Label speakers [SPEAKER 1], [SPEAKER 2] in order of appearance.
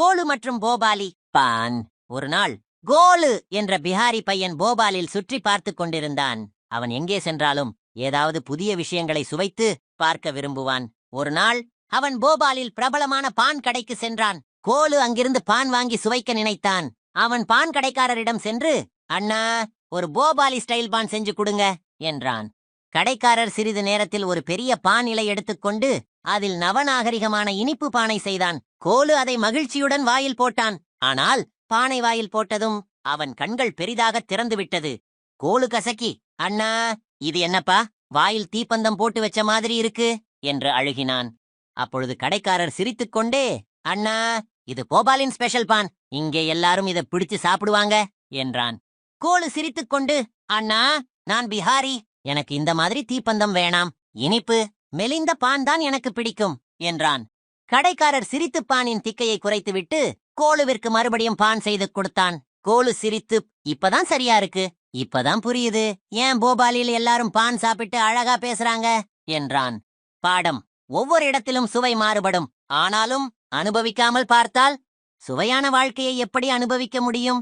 [SPEAKER 1] கோலு மற்றும் போபாலி. பான். ஒரு நாள் கோலு என்ற பிஹாரி பையன் போபாலில் சுற்றி பார்த்துக் கொண்டிருந்தான். அவன் எங்கே சென்றாலும் ஏதாவது புதிய விஷயங்களை சுவைத்து பார்க்க விரும்புவான். ஒரு நாள் அவன் போபாலில் பிரபலமான பான் கடைக்கு சென்றான். கோலு அங்கிருந்து பான் வாங்கி சுவைக்க நினைத்தான். அவன் பான் கடைக்காரரிடம் சென்று அண்ணா ஒரு போபாலி ஸ்டைல் பான் செஞ்சு கொடுங்க என்றான். கடைக்காரர் சிறிது நேரத்தில் ஒரு பெரிய பான் இலை எடுத்துக்கொண்டு அதில் நவநாகரிகமான இனிப்பு பானை செய்தான். கோலு அதை மகிழ்ச்சியுடன் வாயில் போட்டான். ஆனால் பானை வாயில் போட்டதும் அவன் கண்கள் பெரிதாக திறந்து விட்டது கோலு கசக்கி அண்ணா இது என்னப்பா? வாயில் தீப்பந்தம் போட்டு வச்ச மாதிரி இருக்கு என்று அழுகினான். அப்பொழுது கடைக்காரர் சிரித்துக்கொண்டே அண்ணா இது போபாலின் ஸ்பெஷல் பான். இங்கே எல்லாரும் இதை பிடிச்சு சாப்பிடுவாங்க என்றான். கோலு சிரித்துக்கொண்டு அண்ணா நான் பிஹாரி. எனக்கு இந்த மாதிரி தீப்பந்தம் வேணாம். இனிப்பு மெலிந்த பான் தான் எனக்கு பிடிக்கும் என்றான். கடைக்காரர் சிரித்து பானின் திக்கையை குறைத்துவிட்டு கோலுவிற்கு மறுபடியும் பான் செய்து கொடுத்தான். கோலு சிரித்து இப்பதான் சரியா இருக்கு இப்பதான் புரியுது ஏன் போபாலில் எல்லாரும் பான் சாப்பிட்டு அழகா பேசுறாங்க? என்றான். பாடம் ஒவ்வொரு இடத்திலும் சுவை மாறுபடும் ஆனாலும் அனுபவிக்காமல் பார்த்தால் சுவையான வாழ்க்கையை எப்படி அனுபவிக்க முடியும்?